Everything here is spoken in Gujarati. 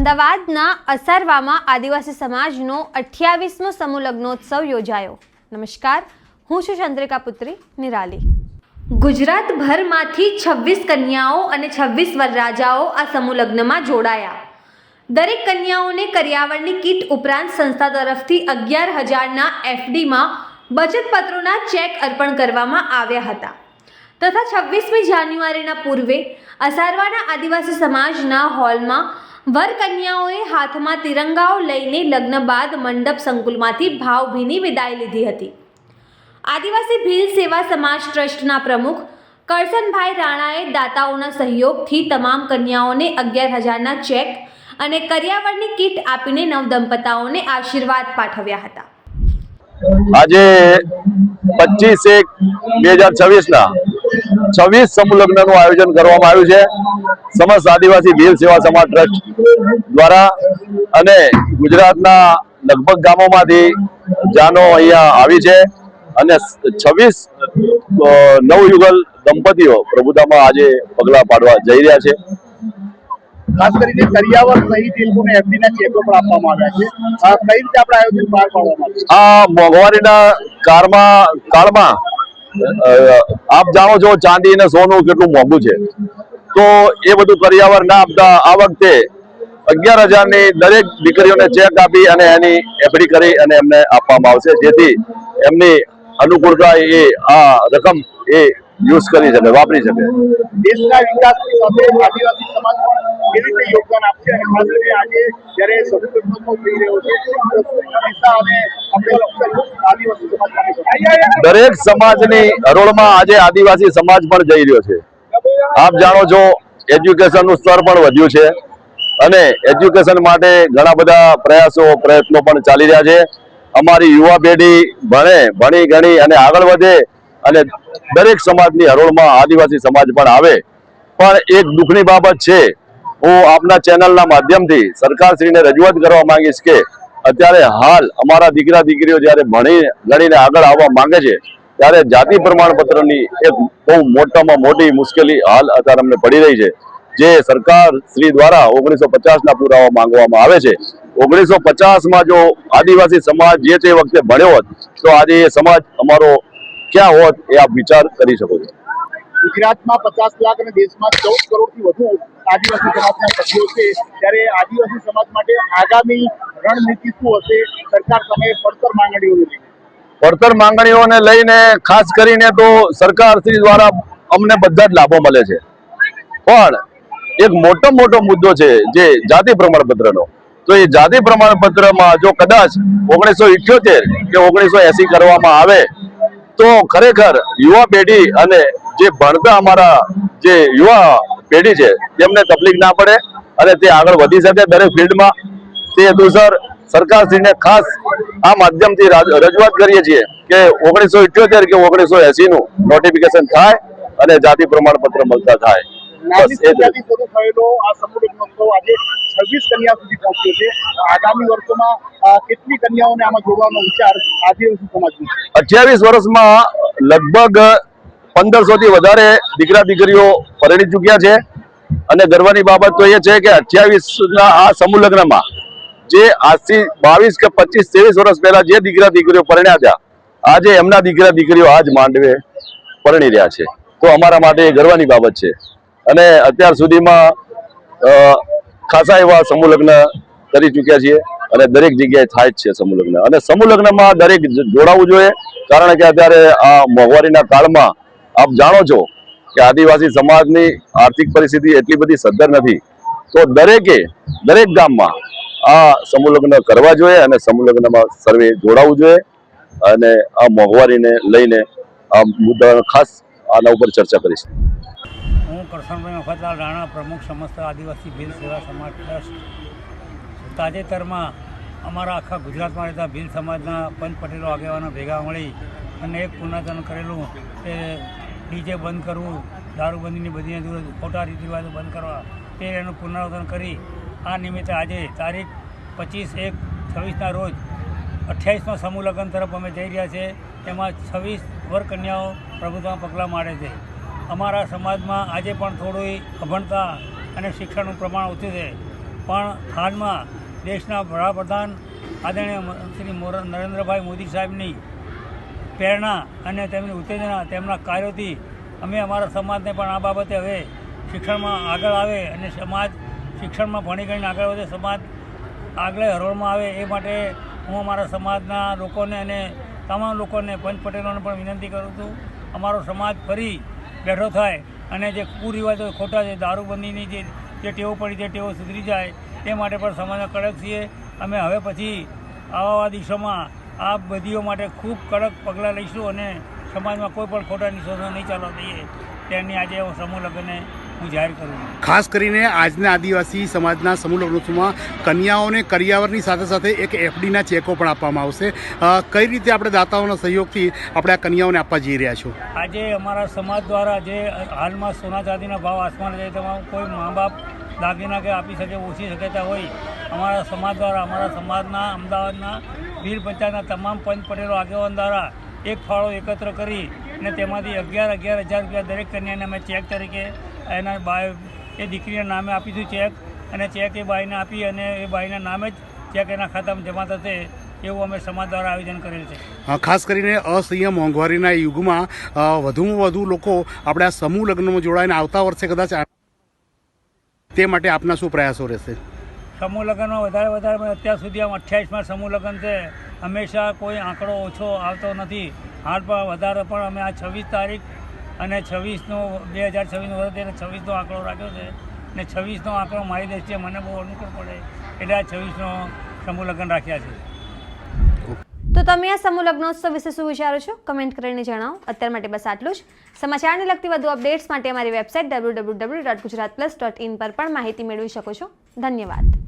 અમદાવાદના અસારવામાં આદિવાસી સમાજનો અઠ્યાવીસમો સમૂહ લગ્નોત્સવ યોજાયો. નમસ્કાર, હું છું ચંદ્રિકા પુત્રી, નિરાલી. ગુજરાતભરમાંથી છવ્વીસ કન્યાઓ અને છવ્વીસ વરરાજાઓ આ સમૂહ લગ્નમાં જોડાયા. દરેક કન્યાઓને કરિયાવરની કીટ ઉપરાંત સંસ્થા તરફથી અગિયાર હજારના એફડીમાં બચતપત્રોના ચેક અર્પણ કરવામાં આવ્યા હતા. તથા છવ્વીસમી જાન્યુઆરીના પૂર્વે અસારવાના આદિવાસી સમાજના હોલમાં વર કન્યાઓએ હાથમાં તિરંગાઓ લઈને લગ્ન બાદ મંડપ સંકુલમાંથી ભાવભીની વિદાય લીધી હતી. આદિવાસી ભીલ સેવા સમાજ ટ્રસ્ટના પ્રમુખ કરસનભાઈ રાણાએ દાતાઓના સહયોગથી તમામ કન્યાઓને અગિયાર હજારના ચેક અને કરિયાવરની કીટ આપીને નવદંપતાઓને આશીર્વાદ પાઠવ્યા હતા. આજે પચીસ એક બે હજાર છવ્વીસના છવ્વીસ સમૂહ લગ્નનું આયોજન કરવામાં આવ્યું છે. સમસ્ત આદિવાસી ભીલ સેવા સમાજ ટ્રસ્ટ દ્વારા અને ગુજરાતના લગભગ ગામોમાંથી જાનો અહીંયા આવી છે અને છવ્વીસ નવયુગલ દંપતીઓ પ્રભુતામાં આજે પગલા પાડવા જઈ રહ્યા છે. ખાસ કરીને કરિયાવર સહિત એ લોકોને એફડી ના ચેકો પણ આપવામાં આવ્યા છે. કઈ રીતે આપણે આયોજન બહાર પાડવામાં આ મોંઘવારીના કાળમાં કાળમાં આપ જાણો છો ચાંદી અને સોનું કેટલું મોંઘું છે. તો એ બધું કરિયાવર ના આપતા આ વખતે અગિયાર હજારની દરેક દીકરીઓને ચેક આપી અને એની એફડી કરી અને એમને આપવામાં આવશે. જેથી એમની અનુકૂળતા એ આ રકમ એ યુઝ કરી શકે, વાપરી શકે. દેશના વિકાસની દરેક સમાજની હરોળમાં આજે આદિવાસી સમાજ પણ જઈ રહ્યો છે. આપ જાણો છો, એજ્યુકેશનનું સ્તર પણ વધ્યું છે અને એજ્યુકેશન માટે ઘણા બધા પ્રયાસો, પ્રયત્નો પણ ચાલી રહ્યા છે. અમારી યુવા પેઢી ભણે, ભણી, ગણી અને આગળ વધે અને દરેક સમાજની હરોળમાં આદિવાસી સમાજ પણ આવે. પણ એક દુઃખની બાબત છે, હું આપના ચેનલના માધ્યમથી સરકારશ્રીને રજૂઆત કરવા માંગીશ કે અત્યારે હાલ અમારા દીકરા દીકરીઓ જ્યારે ભણી ગણીને આગળ આવવા માંગે છે, ત્યારે જાતિ પ્રમાણપત્રની એક બહુ મોટામાં મોટી મુશ્કેલી હાલ અત્યારે અમને પડી રહી છે. જે સરકાર શ્રી દ્વારા ઓગણીસો પચાસના પુરાવા માંગવામાં આવે છે. ઓગણીસો પચાસમાં જો આદિવાસી સમાજ જે તે વખતે ભણ્યો હોત, તો આજે એ સમાજ અમારો ક્યાં હોત એ આપ વિચાર કરી શકો છો. ગુજરાતમાં પચાસ લાખ અને દેશમાં ચૌદ કરોડથી વધુ આદિવાસી સમાજના સભ્યો છે. ત્યારે આદિવાસી સમાજ માટે આગામી રણનીતિ શું હશે. સરકાર સમયે પડતર માંગણીઓ લઈને. પડતર માંગણીઓને લઈને ખાસ કરીને તો સરકાર શ્રી દ્વારા અમને બધા જ લાભો મળે છે. પણ એક મોટો મોટો મુદ્દો છે જે જાતિ પ્રમાણપત્રનો. તો એ જાતિ પ્રમાણપત્રમાં જો કદાચ ઓગણીસો ઇઠ્યોતેર કે ઓગણીસો એસી કરવામાં આવે, તો ખરેખર યુવા પેઢી અને જે ભણતા અમારા જે યુવા પેઢી છે તેમને તકલીફ ના પડે અને તે આગળ વધી શકે દરેક ફિલ્ડમાં. તે હેતુસર સરકારશ્રીને ખાસ આ માધ્યમથી રજૂઆત કરીએ છીએ કે ઓગણીસો ઇઠ્યોતેર કે ઓગણીસો એસી નું નોટિફિકેશન થાય અને જાતિ પ્રમાણપત્ર મળતા થાય. અઠ્યાવીસ વર્ષમાં લગભગ પંદરસો થી વધારે દીકરા દીકરીઓ પરણી ચૂક્યા છે. અને ગર્વની બાબત તો એ છે કે અઠ્યાવીસ ના આ સમૂહ લગ્નમાં જે આજથી બાવીસ કે પચીસ ત્રેવીસ વર્ષ પહેલા જે દીકરા દીકરીઓ પરણ્યા હતા, આજે એમના દીકરા દીકરીઓ આજ માંડવે પરણી રહ્યા છે. તો અમારા માટે એ ગર્વની બાબત છે. અને અત્યાર સુધીમાં ખાસા એવા સમૂહ લગ્ન કરી ચૂક્યા છીએ અને દરેક જગ્યાએ થાય જ છે સમૂહ લગ્ન. અને સમૂહ લગ્નમાં દરેક જોડાવું જોઈએ, કારણ કે અત્યારે આ મોંઘવારીના કાળમાં આપ જાણો છો કે આદિવાસી સમાજની આર્થિક પરિસ્થિતિ એટલી બધી સદ્ધર નથી. તો દરેકે, દરેક ગામમાં આ સમૂહ કરવા જોઈએ અને સમૂહ લગ્નમાં સર્વે જોડાવું જોઈએ અને આ મોંઘવારીને લઈને આ મુદ્દાનો ખાસ આના ઉપર ચર્ચા કરીશ. હું કરશનભાઈ મફતલાલ રાણા, પ્રમુખ સમસ્ત આદિવાસી ભીલ સેવા સમાજ ટ્રસ્ટ. તાજેતરમાં અમારા આખા ગુજરાતમાં રહેતા ભીલ સમાજના પંચ પટેલો આગેવાનો ભેગા મળી અને એક પુનર્જન કરેલું કે ડીજે બંધ કરવું, દારૂબંધીની બધી ખોટા રીત રિવાજો બંધ કરવા તે એનું પુનરાવર્તન કરી. આ નિમિત્તે આજે તારીખ પચીસ એક છવ્વીસના રોજ અઠ્યાવીસમાં સમૂહ લગ્ન તરફ અમે જઈ રહ્યા છે એમાં છવ્વીસ વરકન્યાઓ પ્રભુત્વમાં પગલાં માંડે છે. અમારા સમાજમાં આજે પણ થોડી અભણતા અને શિક્ષણનું પ્રમાણ ઓછું છે. પણ હાલમાં દેશના વડાપ્રધાન આદરણીય શ્રી નરેન્દ્રભાઈ મોદી સાહેબની પ્રેરણા અને તેમની ઉત્તેજના તેમના કાર્યોથી અમે અમારા સમાજને પણ આ બાબતે હવે શિક્ષણમાં આગળ આવે અને સમાજ શિક્ષણમાં ભણી ગણીને આગળ વધે, સમાજ આગળ હરોળમાં આવે એ માટે હું અમારા સમાજના લોકોને અને તમામ લોકોને પંચ પટેલોને પણ વિનંતી કરું છું. અમારો સમાજ ફરી બેઠો થાય અને જે કુરિવાજો ખોટા છે દારૂબંધીની જે જે ટેવો પડી છે, ટેવો સુધરી જાય તે માટે પણ સમાજના કડક છીએ. અમે હવે પછી આવા દિવસોમાં આ બધીઓ માટે ખૂબ કડક પગલાં લઈશું અને સમાજમાં કોઈ પણ ખોટા નિશોધો નહીં ચાલવા દઈએ તેની આજે સમૂહ લગ્નને હું જાહેર કરું છું. ખાસ કરીને આજના આદિવાસી સમાજના સમૂહ લગ્નોત્સવમાં કન્યાઓને કરિયાવરની સાથે સાથે એક એફડીના ચેકો પણ આપવામાં આવશે. કઈ રીતે આપણે દાતાઓના સહયોગથી આપણે આ કન્યાઓને આપવા જઈ રહ્યા છો? આજે અમારા સમાજ દ્વારા જે હાલમાં સોના ચાંદીના ભાવ આસમાન જાય તેમાં કોઈ મા બાપ દાગીના કે આપી શકે ઓછી શક્યતા હોય અમારા સમાજ દ્વારા, અમારા સમાજના, અમદાવાદના, વીર પંચાયતના તમામ પંચ પટેલો, આગેવાન દ્વારા એક ફાળો એકત્ર કરી અને તેમાંથી અગિયાર અગિયાર હજાર રૂપિયા દરેક કન્યાને અમે ચેક તરીકે એના બાય એ દીકરીના નામે આપીશું ચેક અને ચેક એ બાઈને આપી અને એ બાઈના નામે જ ચેક એના ખાતામાં જમા થશે એવું અમે સમાજ દ્વારા આયોજન કરેલ છે. ખાસ કરીને અસહ્ય મોંઘવારીના યુગમાં વધુમાં વધુ લોકો આપણે આ સમૂહ લગ્નમાં જોડાઈને આવતા વર્ષે કદાચ તે માટે આપના શું પ્રયાસો રહેશે? સમૂહ લગ્નમાં વધારે વધારે અત્યાર સુધી આમ અઠ્યાવીસમાં સમૂહ લગ્ન છે. હંમેશા કોઈ આંકડો ઓછો આવતો નથી. હાલ પણ વધારે પણ અમે આ છવ્વીસ તારીખ અને છવ્વીસનો, બે હજાર છવ્વીસનો વર્ષ એટલે છવ્વીસનો આંકડો રાખ્યો છે. ને છવ્વીસનો આંકડો મારી દ્રષ્ટિએ મને બહુ અનુકૂળ પડે એટલે આ છવ્વીસનો સમૂહ લગ્ન રાખ્યા છે. તો તમે આ સમૂહ લગ્નોત્સવ વિશે શું વિચારો છો? કમેન્ટ કરીને જણાવો. અત્યાર માટે બસ આટલું જ. સમાચારને લગતી વધુ અપડેટ્સ માટે અમારી website W W W dot Gujarat plus dot in પર પણ માહિતી મેળવી શકો છો. ધન્યવાદ.